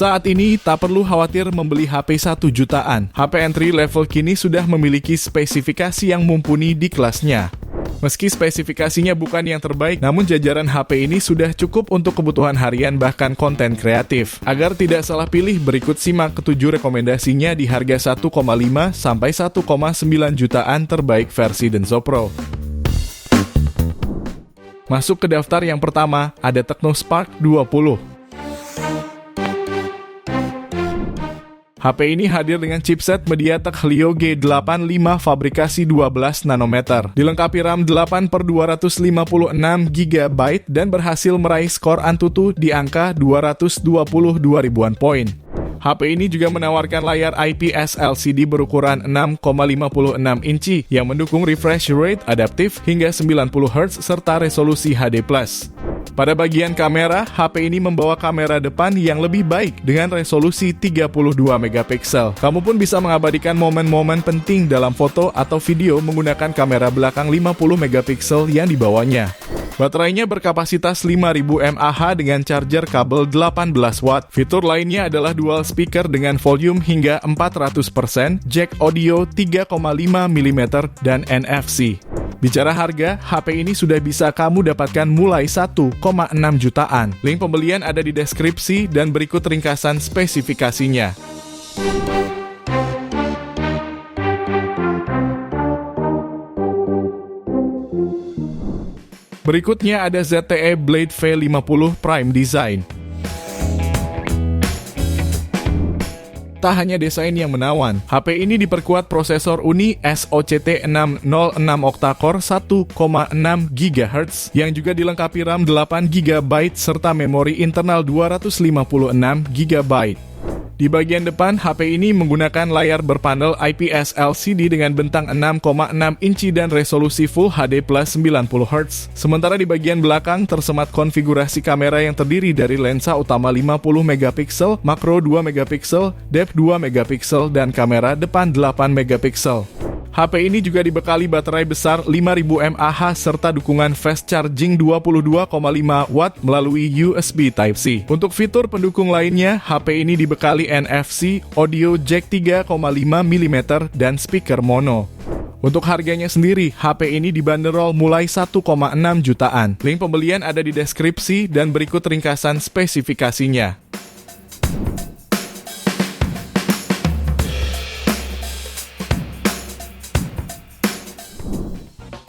Saat ini tak perlu khawatir membeli HP 1 jutaan. HP entry level kini sudah memiliki spesifikasi yang mumpuni di kelasnya. Meski spesifikasinya bukan yang terbaik, namun jajaran HP ini sudah cukup untuk kebutuhan harian bahkan konten kreatif. Agar tidak salah pilih, berikut simak ketujuh rekomendasinya di harga 1,5 sampai 1,9 jutaan terbaik versi Denso Pro. Masuk ke daftar yang pertama, ada Tecno Spark 20. HP ini hadir dengan chipset MediaTek Helio G85 fabrikasi 12 nanometer. Dilengkapi RAM 8 per 256 GB dan berhasil meraih skor Antutu di angka 222 ribuan poin. HP ini juga menawarkan layar IPS LCD berukuran 6,56 inci yang mendukung refresh rate adaptif hingga 90 Hz serta resolusi HD+. Pada bagian kamera, HP ini membawa kamera depan yang lebih baik dengan resolusi 32 megapiksel. Kamu pun bisa mengabadikan momen-momen penting dalam foto atau video menggunakan kamera belakang 50 megapiksel yang dibawanya. Baterainya berkapasitas 5000 mAh dengan charger kabel 18 watt. Fitur lainnya adalah dual speaker dengan volume hingga 400%, jack audio 3,5 mm, dan NFC. Bicara harga, HP ini sudah bisa kamu dapatkan mulai 1,6 jutaan. Link pembelian ada di deskripsi dan berikut ringkasan spesifikasinya. Berikutnya ada ZTE Blade V50 Prime Design. Tak hanya desain yang menawan, HP ini diperkuat prosesor Uni SOCT 606 octa-core 1,6 GHz yang juga dilengkapi RAM 8 GB serta memori internal 256 GB. Di bagian depan, HP ini menggunakan layar berpanel IPS LCD dengan bentang 6,6 inci dan resolusi Full HD plus 90 Hz. Sementara di bagian belakang tersemat konfigurasi kamera yang terdiri dari lensa utama 50 megapiksel, makro 2 megapiksel, depth 2 megapiksel, dan kamera depan 8 megapiksel. HP ini juga dibekali baterai besar 5000 mAh serta dukungan fast charging 22,5 watt melalui USB Type-C. Untuk fitur pendukung lainnya, HP ini dibekali NFC, audio jack 3,5 mm, dan speaker mono. Untuk harganya sendiri, HP ini dibanderol mulai 1,6 jutaan. Link pembelian ada di deskripsi dan berikut ringkasan spesifikasinya.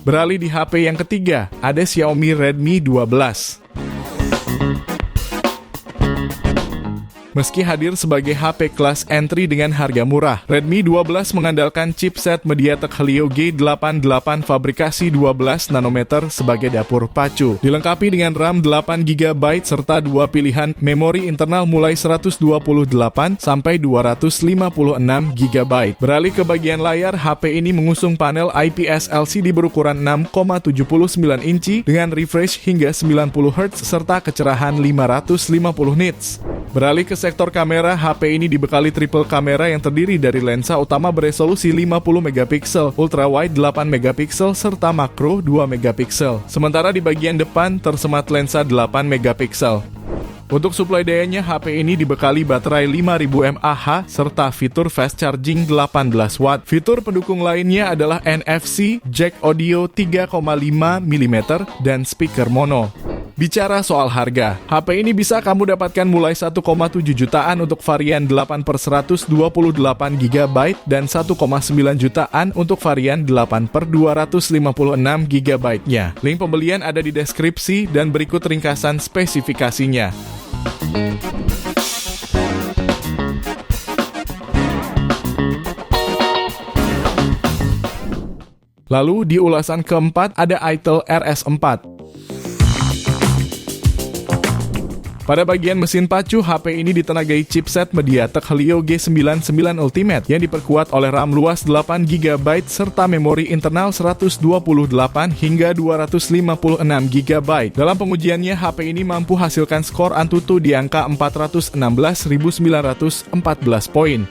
Beralih di HP yang ketiga, ada Xiaomi Redmi 12. Meski hadir sebagai HP kelas entry dengan harga murah, Redmi 12 mengandalkan chipset MediaTek Helio G88 fabrikasi 12 nanometer sebagai dapur pacu. Dilengkapi dengan RAM 8 GB serta dua pilihan memori internal mulai 128 sampai 256 GB. Beralih ke bagian layar, HP ini mengusung panel IPS LCD berukuran 6,79 inci dengan refresh hingga 90 Hz serta kecerahan 550 nits. Beralih ke sektor kamera, HP ini dibekali triple kamera yang terdiri dari lensa utama beresolusi 50 megapiksel, ultra wide 8 megapiksel, serta makro 2 megapiksel. Sementara di bagian depan tersemat lensa 8 megapiksel. Untuk suplai dayanya, HP ini dibekali baterai 5000 mAh serta fitur fast charging 18 watt. Fitur pendukung lainnya adalah NFC, jack audio 3,5 mm, dan speaker mono. Bicara soal harga, HP ini bisa kamu dapatkan mulai 1,7 jutaan untuk varian 8 per 128 GB dan 1,9 jutaan untuk varian 8 per 256 GB-nya. Link pembelian ada di deskripsi dan berikut ringkasan spesifikasinya. Lalu di ulasan keempat ada ITEL RS4. Pada bagian mesin pacu, HP ini ditenagai chipset MediaTek Helio G99 Ultimate yang diperkuat oleh RAM luas 8 GB serta memori internal 128 hingga 256 GB. Dalam pengujiannya, HP ini mampu hasilkan skor Antutu di angka 416.914 poin.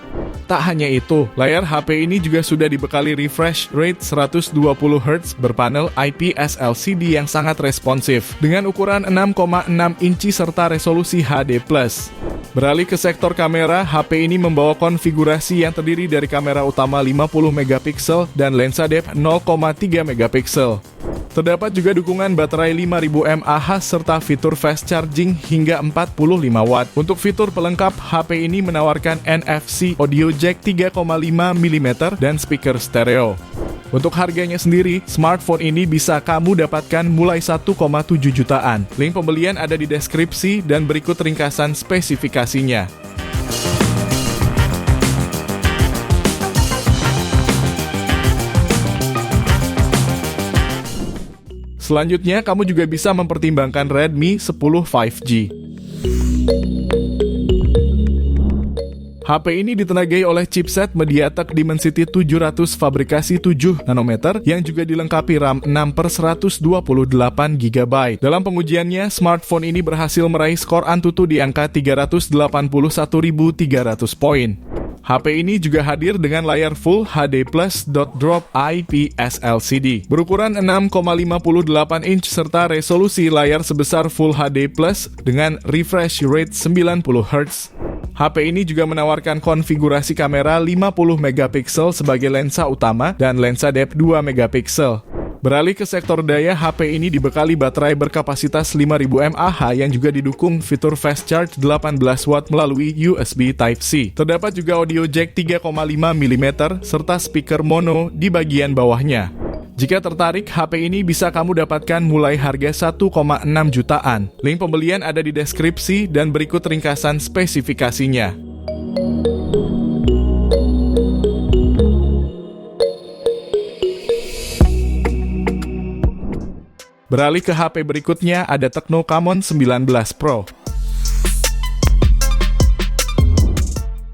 Tak hanya itu, layar HP ini juga sudah dibekali refresh rate 120 Hz berpanel IPS LCD yang sangat responsif dengan ukuran 6,6 inci serta resolusi HD+. Beralih ke sektor kamera, HP ini membawa konfigurasi yang terdiri dari kamera utama 50 megapiksel dan lensa depth 0,3 megapiksel. Terdapat juga dukungan baterai 5000 mAh serta fitur fast charging hingga 45 watt. Untuk fitur pelengkap, HP ini menawarkan NFC audio jack 3,5 mm dan speaker stereo. Untuk harganya sendiri, smartphone ini bisa kamu dapatkan mulai 1,7 jutaan. Link pembelian ada di deskripsi dan berikut ringkasan spesifikasinya. Selanjutnya, kamu juga bisa mempertimbangkan Redmi 10 5G. HP ini ditenagai oleh chipset MediaTek Dimensity 700 fabrikasi 7 nanometer yang juga dilengkapi RAM 6 per 128 GB. Dalam pengujiannya, smartphone ini berhasil meraih skor Antutu di angka 381.300 poin. HP ini juga hadir dengan layar Full HD Plus dot drop IPS LCD berukuran 6,58 inch serta resolusi layar sebesar Full HD Plus dengan refresh rate 90 Hz. HP ini juga menawarkan konfigurasi kamera 50 megapiksel sebagai lensa utama dan lensa depth 2 megapiksel. Beralih ke sektor daya, HP ini dibekali baterai berkapasitas 5000 mAh yang juga didukung fitur fast charge 18 watt melalui USB Type-C. Terdapat juga audio jack 3,5 mm serta speaker mono di bagian bawahnya. Jika tertarik, HP ini bisa kamu dapatkan mulai harga 1,6 jutaan. Link pembelian ada di deskripsi dan berikut ringkasan spesifikasinya. Beralih ke HP berikutnya ada Tecno Camon 19 Pro.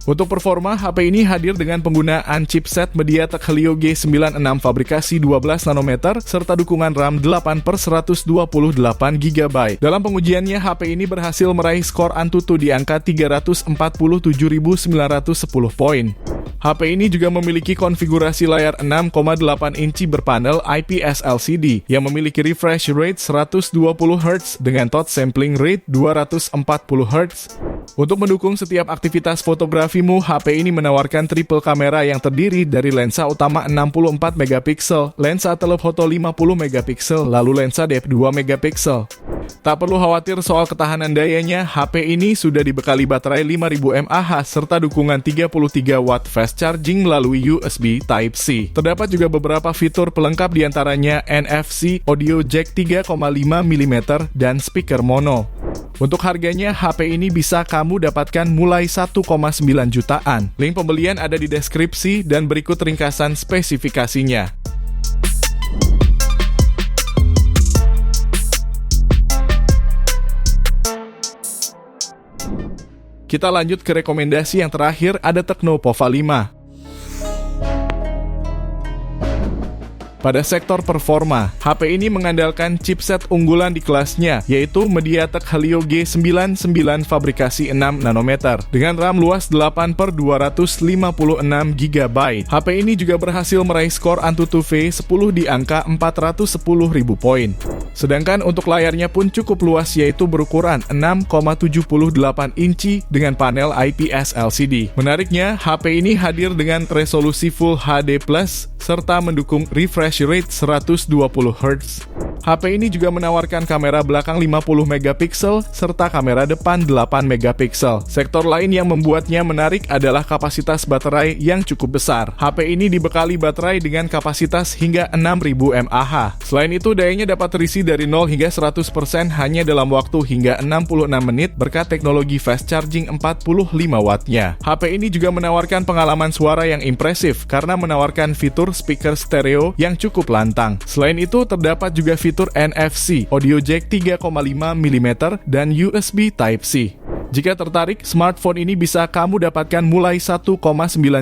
Untuk performa, HP ini hadir dengan penggunaan chipset MediaTek Helio G96 fabrikasi 12 nanometer serta dukungan RAM 8 per 128 GB. Dalam pengujiannya, HP ini berhasil meraih skor Antutu di angka 347.910 poin. HP ini juga memiliki konfigurasi layar 6,8 inci berpanel IPS LCD yang memiliki refresh rate 120 Hz dengan touch sampling rate 240 Hz. Untuk mendukung setiap aktivitas fotografimu, HP ini menawarkan triple kamera yang terdiri dari lensa utama 64 megapiksel, lensa telefoto 50 megapiksel, lalu lensa depth 2 megapiksel. Tak perlu khawatir soal ketahanan dayanya, HP ini sudah dibekali baterai 5000 mAh serta dukungan 33 watt fast charging melalui USB Type-C. Terdapat juga beberapa fitur pelengkap di antaranya NFC, audio jack 3,5 mm, dan speaker mono. Untuk harganya, HP ini bisa kamu dapatkan mulai 1,9 jutaan. Link pembelian ada di deskripsi dan berikut ringkasan spesifikasinya. Kita lanjut ke rekomendasi yang terakhir ada Tecno Pova 5. Pada sektor performa, HP ini mengandalkan chipset unggulan di kelasnya, yaitu MediaTek Helio G99 fabrikasi 6 nanometer dengan RAM luas 8 per 256 GB. HP ini juga berhasil meraih skor Antutu V10 di angka 410.000 poin. Sedangkan untuk layarnya pun cukup luas yaitu berukuran 6,78 inci dengan panel IPS LCD. Menariknya, HP ini hadir dengan resolusi Full HD serta mendukung refresh rate 120 Hz. HP ini juga menawarkan kamera belakang 50 megapiksel serta kamera depan 8 megapiksel. Sektor lain yang membuatnya menarik adalah kapasitas baterai yang cukup besar. HP ini dibekali baterai dengan kapasitas hingga 6000 mAh. Selain itu, dayanya dapat terisi dari 0 hingga 100% hanya dalam waktu hingga 66 menit berkat teknologi fast charging 45 wattnya. HP ini juga menawarkan pengalaman suara yang impresif karena menawarkan fitur speaker stereo yang cukup lantang. Selain itu, terdapat juga fitur NFC, audio jack 3,5 mm, dan USB Type-C. Jika tertarik, smartphone ini bisa kamu dapatkan mulai 1,9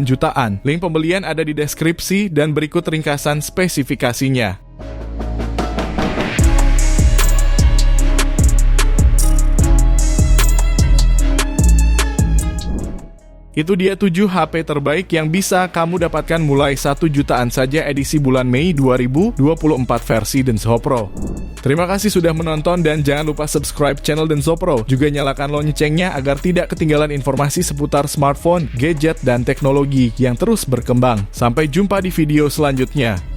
jutaan. Link pembelian ada di deskripsi dan berikut ringkasan spesifikasinya. Itu dia 7 HP terbaik yang bisa kamu dapatkan mulai 1 jutaan saja edisi bulan Mei 2024 versi Denso Pro. Terima kasih sudah menonton dan jangan lupa subscribe channel Denso Pro. Juga nyalakan loncengnya agar tidak ketinggalan informasi seputar smartphone, gadget, dan teknologi yang terus berkembang. Sampai jumpa di video selanjutnya.